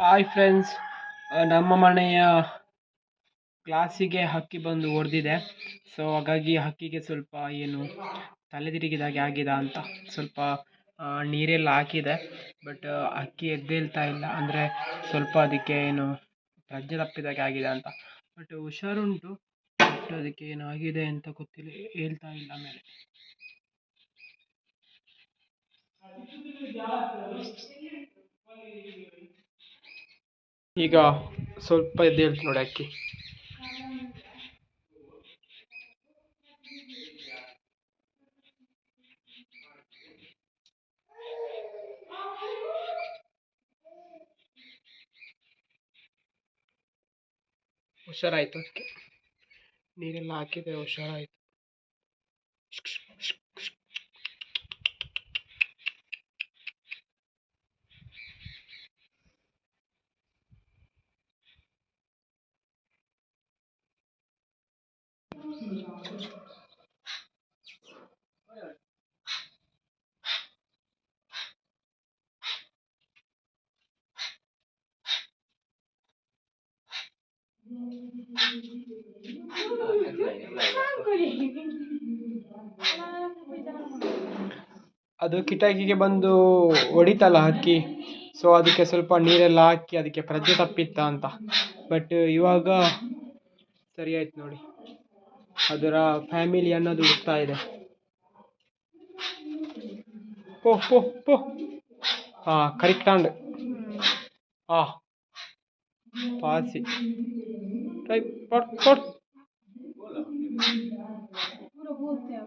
Hi friends ನಮ್ಮ ಮನೆಯ ಗ್ಲಾಸಿಗೆ ಹಕ್ಕಿ ಬಂದು ಹೊಡೆದಿದೆ ಸೊ ಹಾಗಾಗಿ ಹಕ್ಕಿಗೆ ಸ್ವಲ್ಪ ಏನು ತಲೆ ತಿರುಗಿದಾಗೆ ಆಗಿದೆ ಅಂತ ಸ್ವಲ್ಪ ನೀರೆಲ್ಲ ಹಾಕಿದೆ. ಬಟ್ ಹಕ್ಕಿ ಎದ್ದೇಳ್ತಾ ಇಲ್ಲ. ಅಂದರೆ ಸ್ವಲ್ಪ ಅದಕ್ಕೆ ಏನು ಪ್ರಜ್ಞೆ ತಪ್ಪಿದಾಗೆ ಆಗಿದೆ ಅಂತ. ಬಟ್ ಹುಷಾರುಂಟು ಬಟ್ ಅದಕ್ಕೆ ಏನು ಆಗಿದೆ ಅಂತ ಗೊತ್ತಿಲ್ಲ, ಹೇಳ್ತಾ ಇಲ್ಲ ಮೇಲೆ. ಈಗ ಸ್ವಲ್ಪ ಎದ್ದೇಳ್ತು ನೋಡಿ ಅಕ್ಕಿ. ಹುಷಾರಾಯ್ತು ಅದಕ್ಕೆ ನೀರೆಲ್ಲ ಹಾಕಿದ್ರೆ ಹುಷಾರಾಯ್ತು. ಅದು ಕಿಟಕಿಗೆ ಬಂದು ಹೊಡಿತಲ್ಲ ಹಕ್ಕಿ ಸೊ ಅದಕ್ಕೆ ಸ್ವಲ್ಪ ನೀರೆಲ್ಲ ಹಾಕಿ ಅದಕ್ಕೆ ಪ್ರಜ್ಞೆ ತಪ್ಪಿತ್ತ ಅಂತ. ಬಟ್ ಇವಾಗ ಸರಿ ಆಯ್ತು ನೋಡಿ. ಅದರ ಫ್ಯಾಮಿಲಿ ಅನ್ನೋದು ಹುಡ್ತಾ ಇದೆ. ಪೋ ಪೋ ಪೋ. ಹಾಂ ಕರಿಕ್ತಾಂಡ್ ಹಾಂ. પાછી. કઈ પટપટ પૂરો ભૂત થયા